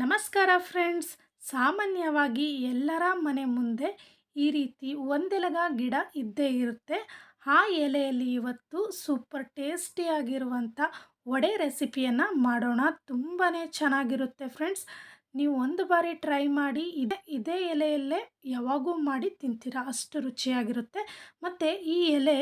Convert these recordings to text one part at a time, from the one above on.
ನಮಸ್ಕಾರ ಫ್ರೆಂಡ್ಸ್. ಸಾಮಾನ್ಯವಾಗಿ ಎಲ್ಲರ ಮನೆ ಮುಂದೆ ಈ ರೀತಿ ಒಂದೆಲಗ ಗಿಡ ಇದ್ದೇ ಇರುತ್ತೆ. ಆ ಎಲೆಯಲ್ಲಿ ಇವತ್ತು ಸೂಪರ್ ಟೇಸ್ಟಿಯಾಗಿರುವಂಥ ವಡೆ ರೆಸಿಪಿಯನ್ನು ಮಾಡೋಣ. ತುಂಬಾ ಚೆನ್ನಾಗಿರುತ್ತೆ ಫ್ರೆಂಡ್ಸ್. ನೀವು ಒಂದು ಬಾರಿ ಟ್ರೈ ಮಾಡಿ, ಇದೇ ಇದೇ ಎಲೆಯಲ್ಲೇ ಯಾವಾಗೂ ಮಾಡಿ ತಿಂತೀರಾ. ಅಷ್ಟು ರುಚಿಯಾಗಿರುತ್ತೆ. ಮತ್ತು ಈ ಎಲೆ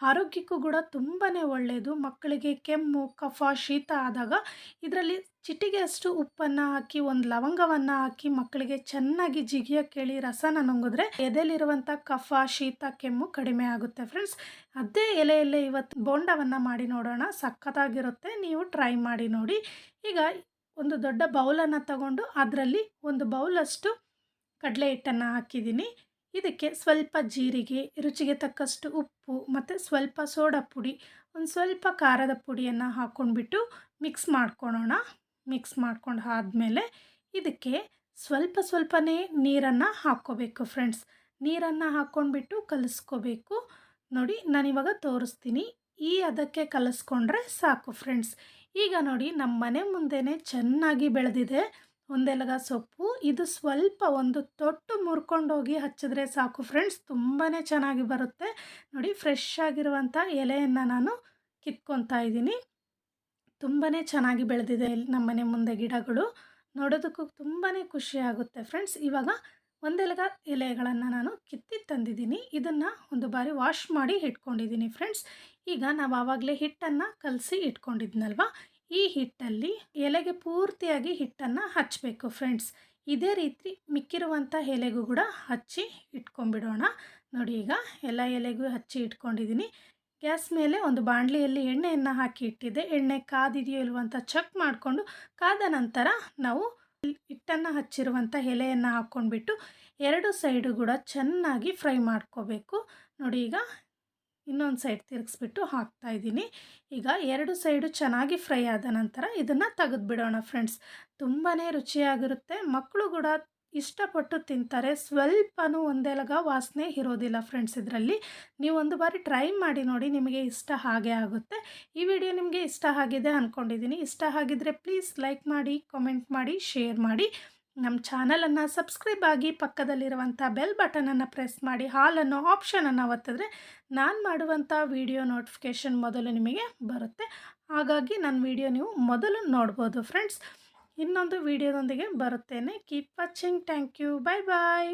ಆರೋಗ್ಯಕ್ಕೂ ಕೂಡ ತುಂಬಾ ಒಳ್ಳೆಯದು ಮಕ್ಕಳಿಗೆ ಕೆಮ್ಮು, ಕಫ, ಶೀತ ಆದಾಗ ಇದರಲ್ಲಿ ಚಿಟಿಗೆಯಷ್ಟು ಉಪ್ಪನ್ನು ಹಾಕಿ, ಒಂದು ಲವಂಗವನ್ನು ಹಾಕಿ ಮಕ್ಕಳಿಗೆ ಚೆನ್ನಾಗಿ ಜಿಗಿಯ ಕೇಳಿ ರಸನ ನುಂಗಿದ್ರೆ ಎದೆಲಿರುವಂಥ ಕಫ, ಶೀತ, ಕೆಮ್ಮು ಕಡಿಮೆ ಆಗುತ್ತೆ ಫ್ರೆಂಡ್ಸ್. ಅದೇ ಎಲೆಯಲ್ಲೇ ಇವತ್ತು ಬೋಂಡವನ್ನು ಮಾಡಿ ನೋಡೋಣ. ಸಖತ್ತಾಗಿರುತ್ತೆ. ನೀವು ಟ್ರೈ ಮಾಡಿ ನೋಡಿ. ಈಗ ಒಂದು ದೊಡ್ಡ ಬೌಲನ್ನು ತಗೊಂಡು ಅದರಲ್ಲಿ ಒಂದು ಬೌಲಷ್ಟು ಕಡಲೆ ಹಿಟ್ಟನ್ನು ಹಾಕಿದ್ದೀನಿ. ಇದಕ್ಕೆ ಸ್ವಲ್ಪ ಜೀರಿಗೆ, ರುಚಿಗೆ ತಕ್ಕಷ್ಟು ಉಪ್ಪು ಮತ್ತು ಸ್ವಲ್ಪ ಸೋಡಾ ಪುಡಿ, ಒಂದು ಸ್ವಲ್ಪ ಖಾರದ ಪುಡಿಯನ್ನು ಹಾಕ್ಕೊಂಡ್ಬಿಟ್ಟು ಮಿಕ್ಸ್ ಮಾಡ್ಕೊಳೋಣ. ಮಿಕ್ಸ್ ಮಾಡ್ಕೊಂಡು ಆದಮೇಲೆ ಇದಕ್ಕೆ ಸ್ವಲ್ಪ ಸ್ವಲ್ಪನೇ ನೀರನ್ನು ಹಾಕ್ಕೋಬೇಕು ಫ್ರೆಂಡ್ಸ್ ನೀರನ್ನು ಹಾಕ್ಕೊಂಡ್ಬಿಟ್ಟು ಕಲಿಸ್ಕೋಬೇಕು. ನೋಡಿ, ನಾನಿವಾಗ ತೋರಿಸ್ತೀನಿ. ಈ ಅದಕ್ಕೆ ಕಲಿಸ್ಕೊಂಡ್ರೆ ಸಾಕು ಫ್ರೆಂಡ್ಸ್ ಈಗ ನೋಡಿ ನಮ್ಮ ಮನೆ ಮುಂದೆನೇ ಚೆನ್ನಾಗಿ ಬೆಳೆದಿದೆ. ಒಂದೆಲಗ ಸೊಪ್ಪು. ಇದು ಸ್ವಲ್ಪ ಒಂದು ತೊಟ್ಟು ಮುರ್ಕೊಂಡೋಗಿ ಹಚ್ಚಿದ್ರೆ ಸಾಕು ಫ್ರೆಂಡ್ಸ್ ತುಂಬಾ ಚೆನ್ನಾಗಿ ಬರುತ್ತೆ. ನೋಡಿ ಫ್ರೆಶ್ ಆಗಿರುವಂಥ ಎಲೆಯನ್ನು ನಾನು ಕಿತ್ಕೊತಾ ಇದ್ದೀನಿ. ತುಂಬಾ ಚೆನ್ನಾಗಿ ಬೆಳೆದಿದೆ ನಮ್ಮ ಮನೆ ಮುಂದೆ ಗಿಡಗಳು. ನೋಡೋದಕ್ಕೂ ತುಂಬಾ ಖುಷಿಯಾಗುತ್ತೆ ಫ್ರೆಂಡ್ಸ್ ಇವಾಗ ಒಂದೆಲಗ ಎಲೆಗಳನ್ನು ನಾನು ಕಿತ್ತಿ ತಂದಿದ್ದೀನಿ. ಇದನ್ನು ಒಂದು ಬಾರಿ ವಾಶ್ ಮಾಡಿ ಇಟ್ಕೊಂಡಿದ್ದೀನಿ ಫ್ರೆಂಡ್ಸ್ ಈಗ ನಾವು ಆವಾಗಲೇ ಹಿಟ್ಟನ್ನು ಕಲಸಿ ಇಟ್ಕೊಂಡಿದ್ನಲ್ವ? ಈ ಹಿಟ್ಟಲ್ಲಿ ಎಲೆಗೆ ಪೂರ್ತಿಯಾಗಿ ಹಿಟ್ಟನ್ನು ಹಚ್ಚಬೇಕು ಫ್ರೆಂಡ್ಸ್ ಇದೇ ರೀತಿ ಮಿಕ್ಕಿರುವಂಥ ಎಲೆಗೂ ಕೂಡ ಹಚ್ಚಿ ಇಟ್ಕೊಂಡ್ಬಿಡೋಣ. ನೋಡಿ ಈಗ ಎಲ್ಲ ಎಲೆಗೂ ಹಚ್ಚಿ ಇಟ್ಕೊಂಡಿದ್ದೀನಿ ಗ್ಯಾಸ್ ಮೇಲೆ ಒಂದು ಬಾಣಲಿಯಲ್ಲಿ ಎಣ್ಣೆಯನ್ನು ಹಾಕಿ ಇಟ್ಟಿದ್ದೆ. ಎಣ್ಣೆ ಕಾದಿದೆಯೋ ಇಲ್ವೋ ಅಂತ ಚೆಕ್ ಮಾಡಿಕೊಂಡು ಕಾದ ನಂತರ ನಾವು ಹಿಟ್ಟನ್ನು ಹಚ್ಚಿರುವಂಥ ಎಲೆಯನ್ನು ಹಾಕ್ಕೊಂಡ್ಬಿಟ್ಟು ಎರಡು ಸೈಡು ಕೂಡ ಚೆನ್ನಾಗಿ ಫ್ರೈ ಮಾಡ್ಕೋಬೇಕು. ನೋಡಿ ಈಗ ಇನ್ನೊಂದು ಸೈಡ್ ತಿರುಗಿಸ್ಬಿಟ್ಟು ಹಾಕ್ತಾ ಇದ್ದೀನಿ. ಈಗ ಎರಡು ಸೈಡು ಚೆನ್ನಾಗಿ ಫ್ರೈ ಆದ ನಂತರ ಇದನ್ನು ತೆಗೆದುಬಿಡೋಣ ಫ್ರೆಂಡ್ಸ್ ತುಂಬಾ ರುಚಿಯಾಗಿರುತ್ತೆ. ಮಕ್ಕಳು ಕೂಡ ಇಷ್ಟಪಟ್ಟು ತಿಂತಾರೆ. ಸ್ವಲ್ಪನೂ ಒಂದೆಲಗ ವಾಸನೆ ಇರೋದಿಲ್ಲ ಫ್ರೆಂಡ್ಸ್ ಇದರಲ್ಲಿ. ನೀವು ಒಂದು ಬಾರಿ ಟ್ರೈ ಮಾಡಿ ನೋಡಿ ನಿಮಗೆ ಇಷ್ಟ ಹಾಗೆ ಆಗುತ್ತೆ. ಈ ವಿಡಿಯೋ ನಿಮಗೆ ಇಷ್ಟ ಆಗಿದೆ ಅಂದ್ಕೊಂಡಿದ್ದೀನಿ ಇಷ್ಟ ಆಗಿದ್ದರೆ ಪ್ಲೀಸ್ ಲೈಕ್ ಮಾಡಿ ಕಮೆಂಟ್ ಮಾಡಿ ಶೇರ್ ಮಾಡಿ. ನಮ್ಮ ಚಾನಲನ್ನು ಸಬ್ಸ್ಕ್ರೈಬ್ ಆಗಿ ಪಕ್ಕದಲ್ಲಿರುವಂಥ ಬೆಲ್ ಬಟನನ್ನು ಪ್ರೆಸ್ ಮಾಡಿ ಹಾಲನ್ನು ಆಪ್ಷನನ್ನು ಒತ್ತಿದ್ರೆ ನಾನು ಮಾಡುವಂಥ ವಿಡಿಯೋ ನೋಟಿಫಿಕೇಷನ್ ಮೊದಲು ನಿಮಗೆ ಬರುತ್ತೆ. ಹಾಗಾಗಿ ನನ್ನ ವಿಡಿಯೋ ನೀವು ಮೊದಲು ನೋಡ್ಬೋದು ಫ್ರೆಂಡ್ಸ್. ಇನ್ನೊಂದು ವಿಡಿಯೋದೊಂದಿಗೆ ಬರುತ್ತೇನೆ. Keep watching. Thank you. Bye bye